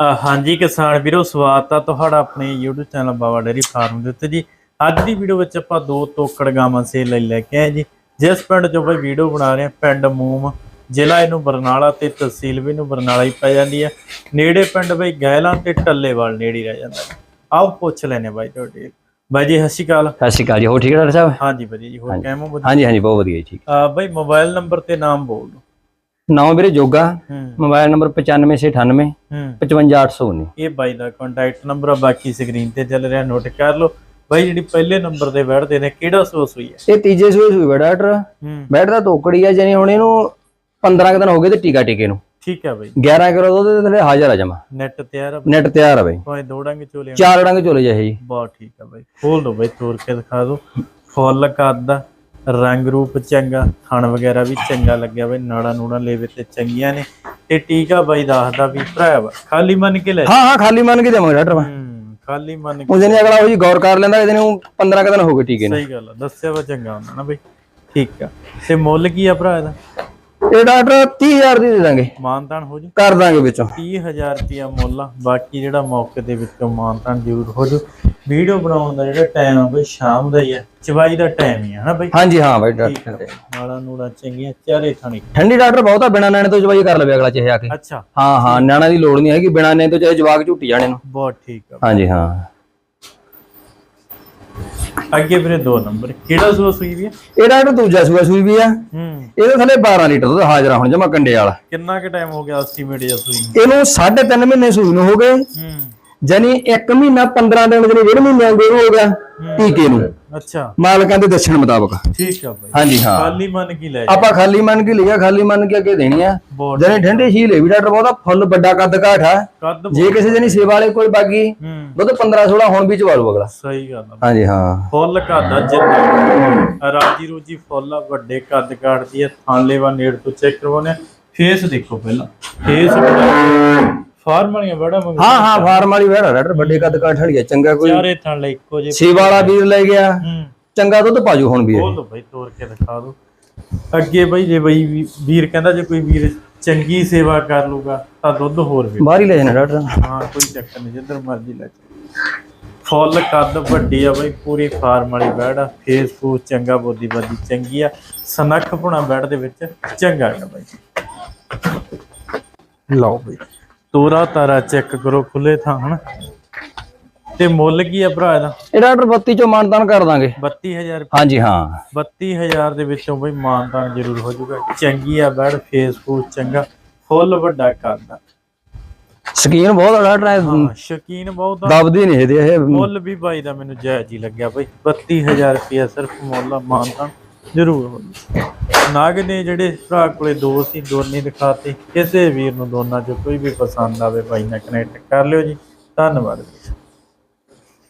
ਹਾਂਜੀ ਕਿਸਾਨ ਵੀਰੋ ਸਵਾਗਤ ਆ ਤੁਹਾਡਾ ਆਪਣੇ YouTube channel Baba dairy farm ਦੇ ਉੱਤੇ ਜੀ। ਅੱਜ ਦੀ ਵੀਡੀਓ ਵਿੱਚ ਆਪਾਂ ਦੋ ਤੋਕੜ ਗਾਵਾਂ ਸੇਲ ਲਈ ਲੈ ਕੇ ਆਏ ਜੀ। ਜਿਸ ਪਿੰਡ ਚੋਂ ਬਈ ਵੀਡੀਓ ਬਣਾ ਰਹੇ ਆ ਪਿੰਡ ਮੂਮ ਜ਼ਿਲ੍ਹਾ ਇਹਨੂੰ ਬਰਨਾਲਾ ਤੇ ਤਹਿਸੀਲ ਵੀ ਇਹਨੂੰ ਬਰਨਾਲਾ ਹੀ ਪੈ ਜਾਂਦੀ ਹੈ। ਨੇੜੇ ਪਿੰਡ ਬਈ ਗੈਲਾਂ ਤੇ ਟੱਲੇਵਾਲ ਨੇੜੇ ਹੀ ਰਹਿ ਜਾਂਦਾ। ਆਓ ਪੁੱਛ ਲੈਨੇ ਬਾਈ ਤੁਹਾਡੇ। ਬਾਈ ਜੀ ਸਤਿ ਸ਼੍ਰੀ ਅਕਾਲ। ਸਤਿ ਸ਼੍ਰੀ ਅਕਾਲ ਜੀ। ਹੋ ਠੀਕ ਹੈ ਡਾਕਟਰ ਸਾਹਿਬ? ਹਾਂਜੀ ਵਧੀਆ ਜੀ ਹੋਰ। ਕਿਵੇਂ ਹੋ? ਹਾਂਜੀ ਹਾਂਜੀ ਬਹੁਤ ਵਧੀਆ ਜੀ ਠੀਕ। ਅ, ਬਈ ਮੋਬਾਈਲ ਨੰਬਰ ਤੇ ਨਾਮ ਬੋਲ ਦਿਓ। ਨਾਮ ਵੀਰੇ ਜੋਗਾ ਮੋਬਾਈਲ ਨੰਬਰ 9598 ਹੂੰ। 55819 ਇਹ ਬਾਈ ਦਾ ਕੰਟੈਕਟ ਨੰਬਰ ਆ ਬਾਕੀ ਸਕਰੀਨ ਤੇ ਚੱਲ ਰਿਹਾ ਨੋਟ ਕਰ ਲਓ। ਬਾਈ ਜਿਹੜੀ ਪਹਿਲੇ ਨੰਬਰ ਤੇ ਬੈਠਦੇ ਨੇ ਕਿਹੜਾ ਸੋਸ ਹੋਈ ਹੈ? ਇਹ ਤੀਜੇ ਸੂਏ ਸੂਈ ਬੜਾ ਡਾਕਟਰ ਹੂੰ। ਬੈਡ ਦਾ ਤੋਕੜੀ ਆ ਜਾਨੀ ਹੁਣ ਇਹਨੂੰ 15 ਕੁ ਦਿਨ ਹੋ ਗਏ ਤੇ ਟੀਕਾ ਟੀਕੇ ਨੂੰ। ਠੀਕ ਹੈ ਬਾਈ। 11 ਕਿਲੋ ਦੁੱਧ ਦੇ ਥੱਲੇ ਹਾਜ਼ਰ ਆ ਜਮਾ। ਨੈਟ ਤਿਆਰ ਆ ਨੈਟ ਤਿਆਰ ਆ ਬਾਈ। ਭਾਵੇਂ ਦੋੜਾਂਗੇ ਚੋਲੇ ਚਾਰ ਡੰਗ ਚੋਲੇ ਜਾਏ ਜੀ। ਬਹੁਤ ਠੀਕ ਆ ਬਾਈ। ਖੋਲ ਦੋ ਬਾਈ ਤੋੜ ਕੇ ਦਿਖਾ ਦਿਓ। ਫੁੱਲ ਕੱਦ ਰੰਗ ਰੂਪ ਚੰਗਾ ਥਣ ਵਗੈਰਾ ਵੀ ਚੰਗਾ ਲੱਗਿਆ ਬਾਈ ਨਾੜਾ ਨੂੜਾ ਲੇਵੇ ਤੇ ਚੰਗੀਆਂ ਨੇ ਤੇ ਟੀਕਾ ਬਾਈ ਦੱਸਦਾ ਵੀ ਭਰਾ ਵਾ ਖਾਲੀ ਮੰਨ ਕੇ ਲੈ ਹਾਂ ਹਾਂ ਖਾਲੀ ਮੰਨ ਕੇ ਦੇਵਾਂਗੇ ਡਾਕਟਰ ਹੂੰ ਖਾਲੀ ਮੰਨ ਕੇ ਉਹਦੇ ਨੇ ਅਗਲਾ ਉਹ ਜੀ ਗੌਰ ਕਰ ਲੈਂਦਾ ਇਹਦੇ ਨੂੰ 15 ਕੁ ਦਿਨ ਹੋ ਗਏ ਟੀਕੇ ਨੂੰ। ਸਹੀ ਗੱਲ ਆ ਦੱਸਿਆ ਵਾ ਚੰਗਾ ਹੁੰਦਾ ਨਾ ਬਾਈ। ਠੀਕ ਆ ਤੇ ਮੁੱਲ ਕੀ ਆ ਭਰਾ ਇਹਦਾ? ਇਹ ਡਾਕਟਰ 30000 ਦੀ ਦੇ ਦਾਂਗੇ। ਮਾਨਤਾਨ ਹੋ ਜੂ? ਕਰ ਦਾਂਗੇ ਵਿੱਚੋਂ। 30000 ਰੁਪਿਆ ਮੁੱਲ ਆ ਬਾਕੀ ਜਿਹੜਾ ਮੌਕੇ ਦੇ ਵਿੱਚੋਂ ਮਾਨਤਾਨ ਜ਼ਰੂਰ ਹੋ ਜੂ। ਵੀਡੀਓ ਬਣਾਉਣ ਦਾ ਜਿਹੜਾ ਟਾਈਮ ਆ ਬਈ ਸ਼ਾਮ ਦਾ ਹੀ ਆ ਚਵਾਈ ਦਾ ਟਾਈਮ ਹੀ ਆ ਹਨਾ ਬਈ? ਹਾਂਜੀ ਹਾਂ ਬਾਈ ਡਾਕਟਰ ਨਾਲਾ ਨੂੜਾ ਚੰਗੀਆਂ ਚਾਰੇ ਥਾਣੀ। ਠੰਡੀ ਡਾਕਟਰ ਬਹੁਤਾ ਬਿਨਾ ਨੈਣੇ ਤੋਂ ਜਵਾਈ ਕਰ ਲਵੇ ਅਗਲਾ ਚਾਹੇ ਆ ਕੇ। ਅੱਛਾ। ਹਾਂ ਹਾਂ ਨਿਆਣਾ ਦੀ ਲੋੜ ਨਹੀਂ ਹੈਗੀ ਬਿਨਾ ਨੈਣੇ ਤੋਂ ਚਾਹੇ ਜਵਾਕ ਝੂਟੀ ਜਾਣੇ ਨੂੰ ਬਹੁਤ ਠੀਕ ਆ ਹਾਂਜੀ ਹਾਂ। ਅੱਗੇ ਵੀਰੇ ਦੋ ਨੰਬਰ ਕਿਹੜਾ ਸੂਆ ਸੂਈ ਵੀ ਆ? ਇਹ ਡਾਕਟਰ ਦੂਜਾ ਸੂਆ ਸੂਈ ਵੀ ਆ ਹੂੰ। ਇਹਦੇ ਥੱਲੇ 12 ਲੀਟਰ ਦੁੱਧ ਹਾਜ਼ਰ ਹੁਣ ਜਮਾ ਕੰਡੇ ਵਾਲਾ। ਕਿੰਨਾ ਕੁ ਟਾਈਮ ਹੋ ਗਿਆ ਐਸਟੀਮੇਟ ਜਾਂ ਸੂਈ ਨੂੰ? ਇਹਨੂੰ 3.5 ਮਹੀਨੇ ਸੂਈ ਨੂੰ ਹੋ ਗਏ। ਹੂੰ। ਜਾਨੀ 1 ਮਹੀਨਾ 15 ਦਿਨ ਜਿਹੜੇ ਡੇਢ ਮਹੀਨੇ ਦੇ ਹੋ ਗਿਆ ਟੀਕੇ ਨੂੰ। ਅੱਛਾ। ਮਾਲਕਾਂ ਦੇ ਦੱਸਣ ਮੁਤਾਬਕ। ਠੀਕ ਆ ਬਾਈ। ਹਾਂਜੀ ਹਾਂ। ਖਾਲੀ ਮੰਨ ਕੀ ਲੈ ਆਪਾਂ ਖਾਲੀ ਮੰਨ ਕੇ ਲਿਆ ਖਾਲੀ ਮੰਨ ਕੇ ਅੱਗੇ ਦੇਣੀ ਆ। ਜਾਨੀ ਠੰਡੇ ਹੈ ਵੀ ਡਾਕਟਰ ਬਹੁਤਾ ਫੁੱਲ ਵੱਡਾ ਕੱਦ ਕਾਠ ਆ। ਜੇ ਕਿਸੇ ਜਣੀ ਸੇਵਾ ਵਾਲੇ ਕੋਲ ਬਾਗੀ ਦੁੱਧ 15 16 ਹੁਣ ਵੀ ਚਵਾ ਲੂ ਅਗਲਾ। ਸਹੀ ਗੱਲ ਆ ਹਾਂਜੀ ਹਾਂ। ਫੁੱਲ ਕੱਦ ਜਿੰਨਾ ਰਾਜੀ ਰੂਜੀ ਫੁੱਲ ਵੱਡੇ ਕੱਦ ਕਾਟਦੀ ਆ ਥਾਂਲੇਵਾ ਨੇੜ ਤੋਂ ਚੈੱਕ ਕਰਵਾਉਣੇ ਫੇਸ ਦੇਖੋ ਪਹਿਲਾਂ। ਫੇਸ ਫਾਰਮ ਵਾਲੀਆਂ ਬੜਾ ਮੰਗ ਹਾਂ ਹਾਂ ਫਾਰਮ ਵਾਲੀ ਵੇੜਾ ਡਾਕਟਰ ਵੱਡੇ ਕੱਦ ਕਾਠ ਵਾਲੀ ਆ ਚੰਗਾ ਕੋਈ ਚਾਰੇ ਥਣ ਲੈ ਇੱਕੋ ਜੇ ਸੇਵਾ ਵਾਲਾ ਵੀਰ ਲੈ ਗਿਆ। ਚੰਗਾ ਦੁੱਧ ਪਾਜੂ ਹੁਣ ਵੀ ਇਹ। ਦੋ ਬਈ ਤੋੜ ਕੇ ਦਿਖਾ ਦੋ ਅੱਗੇ ਬਈ ਜੇ ਬਈ ਵੀਰ ਕਹਿੰਦਾ ਜੇ ਕੋਈ ਵੀਰ ਚੰਗੀ ਸੇਵਾ ਕਰ ਲੂਗਾ ਤਾਂ ਦੁੱਧ ਹੋਰ ਵੀ ਬਾਹਰ ਹੀ ਲੈ ਜਾਣਾ ਡਾਕਟਰ ਹਾਂ ਕੋਈ ਚੱਕਰ ਨਹੀਂ ਜਿੱਧਰ ਮਰਜ਼ੀ ਲੈ ਜਾ ਫੁੱਲ ਕੱਦ ਵੱਡੀ ਆ ਬਈ ਪੂਰੀ ਫਾਰਮ ਵਾਲੀ ਬੈੜ ਆ। ਫੇਸ ਫੂਸ ਚੰਗਾ ਬੋਦੀ ਬਾਦੀ ਚੰਗੀ ਆ। ਸਨੱਖ ਪੁਣਾ ਬੈੜ ਦੇ ਵਿੱਚ ਚੰਗਾ ਹੈ ਬਈ। ਲਓ ਬਈ। ਤੋਰਾ ਤਾਰਾ ਚੈੱਕ ਕਰੋ ਖੁੱਲੇ ਥਾਂ ਹਨ? ਤੇ ਮੁੱਲ ਕੀ ਆ ਭਰਾ ਇਹਦਾ? ਇਹ ਡਾਕਟਰ 32 ਚੋਂ ਮਾਨਤਾਨ ਕਰ ਦਾਂਗੇ। 32000 ਹਾਂਜੀ ਹਾਂ। 32000 ਦੇ ਵਿੱਚੋਂ ਬਈ ਮਾਨਤਾਨ ਜ਼ਰੂਰ ਹੋ ਜਾਊਗਾ। ਚੰਗੀ ਆ ਬੈੜ ਫੇਸ ਫੂਸ ਚੰਗਾ ਫੁੱਲ ਵੱਡਾ ਕਰਦਾ ਸਕੀਨ ਬਹੁਤ ਇਹ ਹਾਂ ਸ਼ਕੀਨ ਬਹੁਤ ਦਬਦੀ ਨਹੀਂ ਇਹਦੇ ਇਹ ਮੁੱਲ ਵੀ ਬਾਈ ਦਾ ਮੈਨੂੰ ਜਾਇਜ਼ ਹੀ ਲੱਗਿਆ ਬਈ। 32000 ਰੁਪਇਆ ਸਿਰਫ ਮੁੱਲ ਮਾਨਤਾਨ ਜ਼ਰੂਰ ਹੋ। ਨਾਗ ਨੇ ਜਿਹੜੇ ਭਰਾ ਕੋਲੇ ਦੋ ਸੀ ਦੋਨੇ ਦਿਖਾਤੇ, ਕਿਸੇ ਵੀਰ ਨੂੰ ਦੋਨਾਂ ਚੋਂ ਕੋਈ ਵੀ ਪਸੰਦ ਆਵੇ, ਭਾਈ ਨਾਲ ਕਨੈਕਟ ਕਰ ਲਿਓ ਜੀ। ਧੰਨਵਾਦ